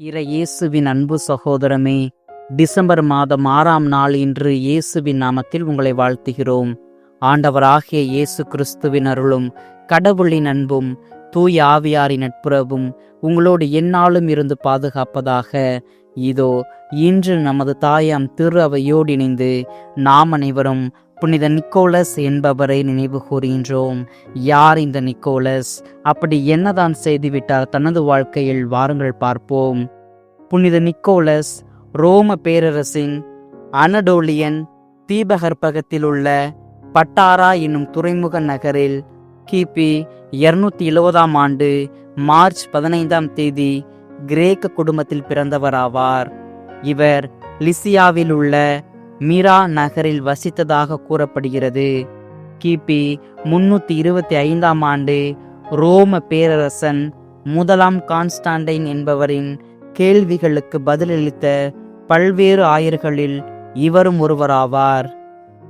இறை இயேசுவின் அன்பு சகோதரமே டிசம்பர் மாதம் ஆறாம் நாள் இன்று இயேசுவின் நாமத்தில் உங்களை வாழ்த்துகிறோம். ஆண்டவராகிய இயேசு கிறிஸ்துவின் அருளும் கடவுளின் அன்பும் தூய ஆவியாரின் நட்புறவும் உங்களோடு எந்நாளும் இருந்து பாதுகாப்பதாக. இதோ இன்று நமது தாயாம் திரு அவையோடு இணைந்து நாம் அனைவரும் புனித நிக்கோலஸ் என்பவரை நினைவு கூறுகின்றோம். யார் இந்த நிக்கோலஸ்? அப்படி என்னதான் செய்துவிட்டார் தனது வாழ்க்கையில்? வாருங்கள் பார்ப்போம். புனித நிக்கோலஸ் ரோம பேரரசின் அனடோலியன் தீபகற்பகத்தில் உள்ள பட்டாரா என்னும் துறைமுக நகரில் கிபி இருநூத்தி எழுபதாம் ஆண்டு மார்ச் பதினைந்தாம் தேதி கிரேக்க குடும்பத்தில் பிறந்தவராவார். இவர் லிசியாவில் உள்ள மீரா நகரில் வசித்ததாக கூறப்படுகிறது. கிபி முன்னூற்றி இருபத்தி ஐந்தாம் ஆண்டு ரோம பேரரசன் முதலாம் கான்ஸ்டாண்டைன் என்பவரின் கேள்விகளுக்கு பதிலளித்த பல்வேறு ஆயர்களில் இவரும் ஒருவராவார்.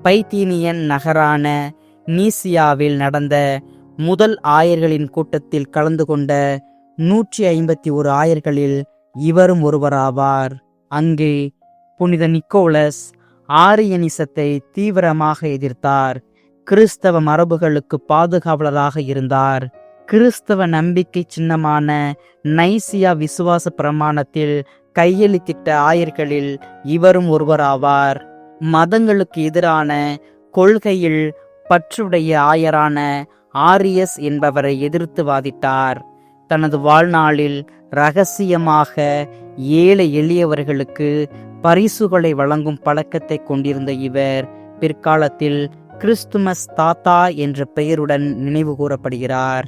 பைத்தீனியன் நகரான நீசியாவில் நடந்த முதல் ஆயர்களின் கூட்டத்தில் கலந்து கொண்ட நூற்றி ஐம்பத்தி ஒரு ஆயர்களில் இவரும் ஒருவராவார். அங்கு புனித நிக்கோலஸ் ஆரியனிசத்தை தீவிரமாக எதிர்த்தார். கிறிஸ்தவ மரபுகளுக்கு பாதுகாவலராக இருந்தார். கிறிஸ்தவ நம்பிக்கை சின்னமான நைசியா விசுவாச பிரமாணத்தில் கையெழுத்திட்ட ஆயர்களில் இவரும் ஒருவராவார். மதங்களுக்கு எதிரான கொள்கையில் பற்றுடைய ஆயரான ஆரியஸ் என்பவரை எதிர்த்து வாதிட்டார். தனது வாழ்நாளில் ரகசியமாக ஏழை எளியவர்களுக்கு பரிசுகளை வழங்கும் பழக்கத்தை கொண்டிருந்த இவர் பிற்காலத்தில் கிறிஸ்துமஸ் தாத்தா என்ற பெயருடன் நினைவு கூறப்படுகிறார்.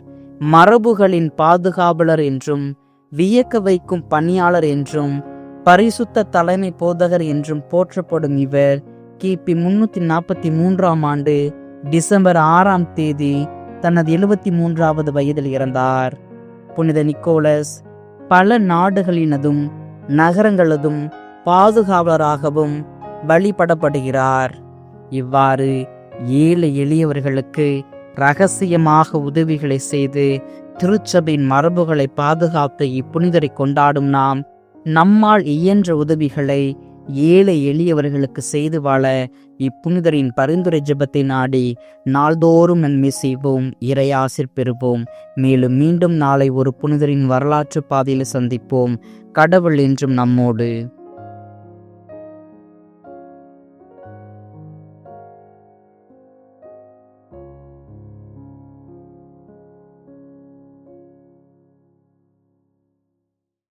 மரபுகளின் பாதுகாவலர் என்றும் வியக்க வைக்கும் பணியாளர் என்றும் பரிசுத்த தலைமை போதகர் என்றும் போற்றப்படும் இவர் கிபி முன்னூத்தி நாற்பத்தி மூன்றாம் ஆண்டு டிசம்பர் ஆறாம் தேதி தனது எழுபத்தி மூன்றாவது வயதில் இறந்தார். புனித நிக்கோலஸ் பல நாடுகளினதும் நகரங்களதும் பாதுகாவலராகவும் வழிபடப்படுகிறார். இவ்வாறு ஏழை எளியவர்களுக்கு ரகசியமாக உதவிகளை செய்து திருச்சபையின் மரபுகளை பாதுகாத்து இப்புனிதரை கொண்டாடும் நாம் நம்மால் இயன்ற உதவிகளை ஏழை எளியவர்களுக்கு செய்து வாழ இப்புனிதரின் பரிந்துரை ஜெபத்தை நாடி நாள்தோறும் நன்மை செய்வோம் இறையாசிர் பெறுவோம். மேலும் மீண்டும் நாளை ஒரு புனிதரின் வரலாற்று பாதையில் சந்திப்போம். கடவுள் என்றும் நம்மோடு.